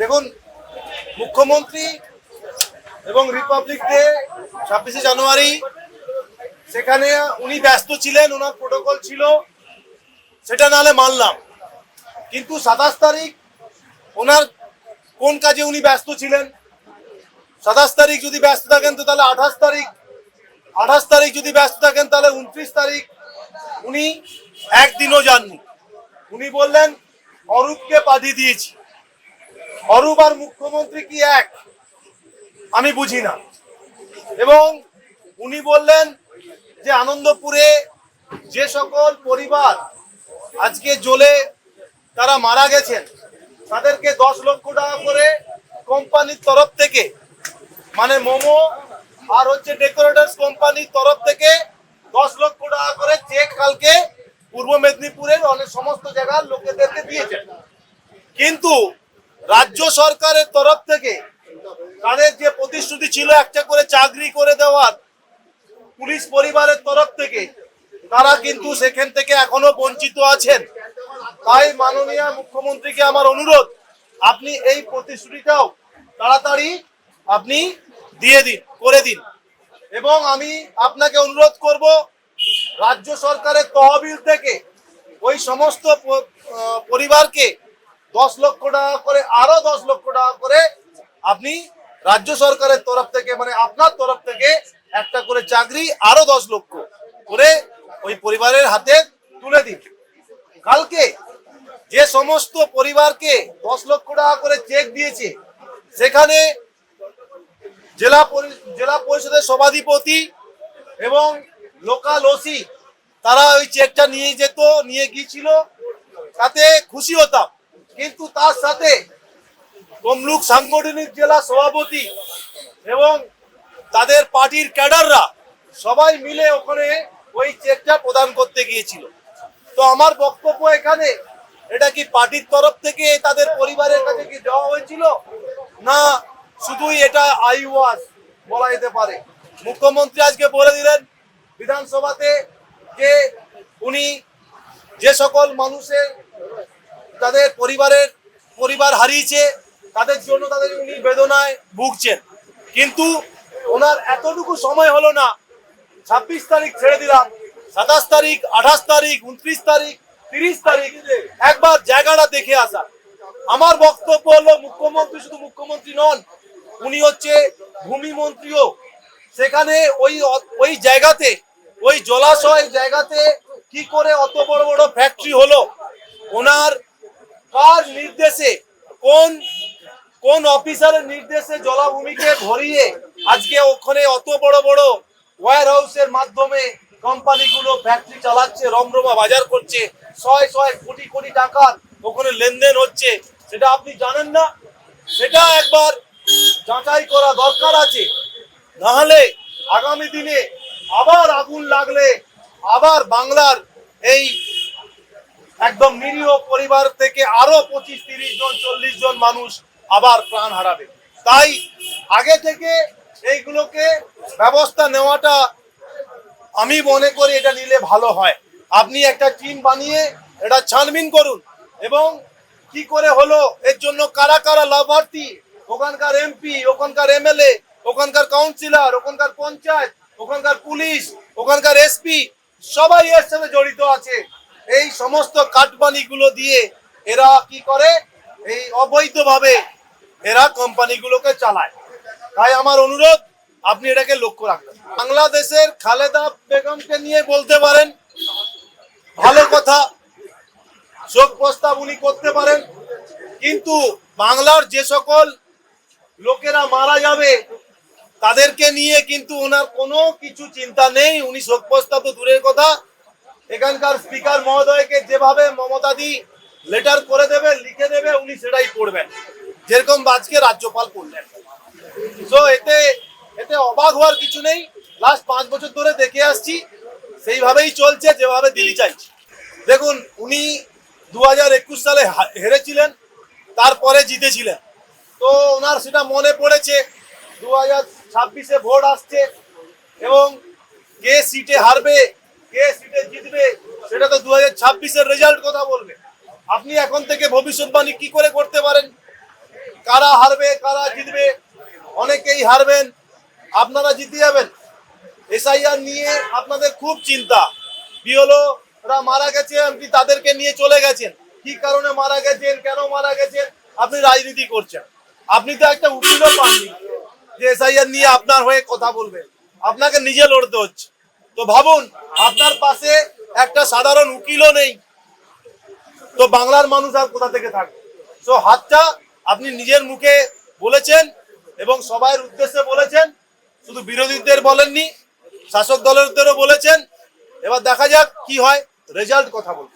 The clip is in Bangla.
দেখুন, মুখ্যমন্ত্রী এবং রিপাবলিক ডে ছাব্বিশে জানুয়ারি, সেখানে উনি ব্যস্ত ছিলেন, ওনার প্রোটোকল ছিল, সেটা নাহলে মানলাম। কিন্তু সাতাশ তারিখ ওনার কোন কাজে উনি ব্যস্ত ছিলেন? সাতাশ তারিখ যদি ব্যস্ত থাকেন, তো তাহলে আঠাশ তারিখ আঠাশ তারিখ যদি ব্যস্ত থাকেন, তাহলে উনত্রিশ তারিখ উনি একদিনও যাননি। উনি বললেন, অরূপকে পাঠিয়ে দিয়েছি। অরূপ আর মুখ্যমন্ত্রী কি এক? আমি বুঝি না। এবং উনি বললেন যে আনন্দপুরে যে সকল পরিবার আজকে জ্বলে তারা মারা গেছেন, তাদেরকে দশ লক্ষ টাকা করে কোম্পানির তরফ থেকে মানে মোমো আর হচ্ছে ডেকোরেটার্স কোম্পানির তরফ থেকে দশ লক্ষ টাকা করে চেক কালকে পূর্ব মেদিনীপুরের অনেক সমস্ত জায়গার লোকেদেরকে দিয়েছেন। কিন্তু রাজ্য সরকারের তরফ থেকে তাদের যে প্রতিশ্রুতি ছিল একটা করে চাকরি করে দেওয়ার, পুলিশ পরিবারের তরফ থেকে তারা কিন্তু সেখান থেকে এখনও বঞ্চিত আছেন। তাই মাননীয় মুখ্যমন্ত্রীকে আমার অনুরোধ, আপনি এই প্রতিশ্রুতিটাও তাড়াতাড়ি আপনি দিয়ে দিন, করে দিন। এবং আমি আপনাকে অনুরোধ করব, রাজ্য সরকারের তহবিল থেকে ওই সমস্ত পরিবারকে দশ লক্ষ টাকা করে, আরও দশ লক্ষ টাকা করে আপনি রাজ্য সরকারের তরফ থেকে মানে আপনার তরফ থেকে একটা করে চাকরি আরও দশ লক্ষ করে ওই পরিবারের হাতে তুলে দিন। কালকে যে সমস্ত পরিবারকে দশ লক্ষ টাকা করে চেক দিয়েছে, সেখানে জেলা জেলা পরিষদের সভাধিপতি এবং লোকাল ওসি, তারা ওই চেকটা নিয়ে যেত, নিয়ে গিয়েছিল। তাতে খুশি হতাম। কিন্তু তার সাথে তমলুক সাংগঠনিক জেলা সভাপতি এবং তাদের পার্টির ক্যাডাররা সবাই মিলে ওখানে ওই চেকটা প্রদান করতে গিয়েছিল। তো আমার বক্তব্য এখানে, এটা কি পার্টির তরফ থেকে তাদের পরিবারের কাছে কি দেওয়া হয়েছিল? না, শুধুই এটা আইওয়াস বলা যেতে পারে। মুখ্যমন্ত্রী আজকে বলে দিলেন বিধানসভাতে যে উনি যে সকল মানুষের তাদের পরিবারের পরিবার হারিয়েছে, তাদের জন্য তাদের উনি বেদনায় ভুগছেন। কিন্তু ওনার এতটুকু সময় হলো না, ছাব্বিশ তারিখ ছেড়ে দিলাম, সাতাশ তারিখ, আঠাশ তারিখ, উনত্রিশ তারিখ, তিরিশ তারিখ, একবার জায়গাটা দেখে আসা। আমার বক্তব্য হলো, মুখ্যমন্ত্রী শুধু মুখ্যমন্ত্রী নন, উনি হচ্ছে ভূমি মন্ত্রীও সেখানে ওই ওই জায়গাতে, ওই জলাশয় জায়গাতে কি করে অত বড় বড় ফ্যাক্টরি হলো? ওনার কার নির্দেশে, কোন কোন অফিসারের নির্দেশে জলাভূমিকে ভরিয়ে আজকে ওখানে অত বড় বড় ওয়্যার হাউসের মাধ্যমে কোম্পানিগুলো ফ্যাক্টরি চালাচ্ছে, রমরমা বাজার করছে, ছয় ছয় কোটি কোটি টাকার ওখানে লেনদেন হচ্ছে, সেটা আপনি জানেন না? সেটা একবার যাচাই করা দরকার আছে। নাহলে আগামী দিনে আবার আগুন লাগলে আবার বাংলার এই একদম নিরীহ পরিবার থেকে আরও পঁচিশ, তিরিশ জন, চল্লিশ জন মানুষ আবার প্রাণ হারাবে। তাই আগে থেকে এইগুলোকে ব্যবস্থা নেওয়াটা আমি মনে করি এটা নিলে ভালো হয়। আপনি একটা টিম বানিয়ে এটা ছানবিন করুন এবং কি করে হলো, এর জন্য কারা কারা লাভার্থী, ওখানকার এমপি, ওখানকার এমএলএ, ওখানকার কাউন্সিলর, ওখানকার পঞ্চায়েত, ওখানকার পুলিশ, ওখানকার এসপি, সবাই এর সাথে জড়িত আছে। এই সমস্ত কাটবানিগুলো দিয়ে এরা কি করে? এই অবৈধভাবে এরা কোম্পানিগুলোকে চালায়। তাই আমার অনুরোধ, আপনি এটাকে লক্ষ্য রাখবেন। বাংলাদেশের খালেদা বেগমকে নিয়ে বলতে পারেন, ভালো কথা শোক প্রস্তাব উনি করতে পারেন, কিন্তু বাংলার যে সকল লোকেরা মারা যাবে, তাদেরকে নিয়ে কিন্তু ওনার কোনো কিছু চিন্তা নেই। উনি শোক প্রস্তাব তো দূরের কথা। এখানকার স্পিকার মহোদয়কে যেভাবে মমতাদি লেটার করে দেবে, লিখে দেবে, উনি সেটাই পড়বেন। যেরকম আজকে রাজ্যপাল করলেন। তো এতে এতে অবাক হওয়ার কিছু নেই। লাস্ট পাঁচ বছর ধরে দেখে আসছি, সেইভাবেই চলছে, যেভাবে দিদি চাইছে। দেখুন, উনি দু একুশ সালে হেরেছিলেন, তারপরে জিতেছিলেন। তো ওনার সেটা মনে পড়েছে দু হাজার ছাব্বিশে ভোট আসছে এবং কে সিটে হারবে কে সিটে জিতবে, সেটা তো দু হাজার ছাব্বিশের রেজাল্ট কথা বলবে। আপনি এখন থেকে ভবিষ্যৎবাণী কি করে করতে পারেন? কারা হারবে, কারা জিতবে? অনেকেই হারবেন, আপনারা জিতে যাবেন। এসআইআর নিয়ে আপনাদের খুব চিন্তা। বিওলোরা মারা গেছে এমনকি তাদেরকে নিয়ে চলে গেছেন। কি কারণে মারা গেছেন, কেন মারা গেছেন, আপনি রাজনীতি করছেন। আপনি তো একটা উকিলও পাননি যে এসআইআর নিয়ে আপনার হয়ে কথা বলবে। আপনাকে নিজে লড়তে হচ্ছে। তো ভাবুন আপনার পাশে একটা সাধারণ উকিলও নেই। তো বাংলার মানুষ আর কোথা থেকে থাকবে? তো হাতটা আপনি নিজের মুখে বলেছেন এবং সবার উদ্দেশ্যে বলেছেন। শুধু বিরোধীদের বলেননি, শাসক দলেরদেরও বলেছেন। এবার দেখা যাক কি হয়, রেজাল্ট কথা বলুন।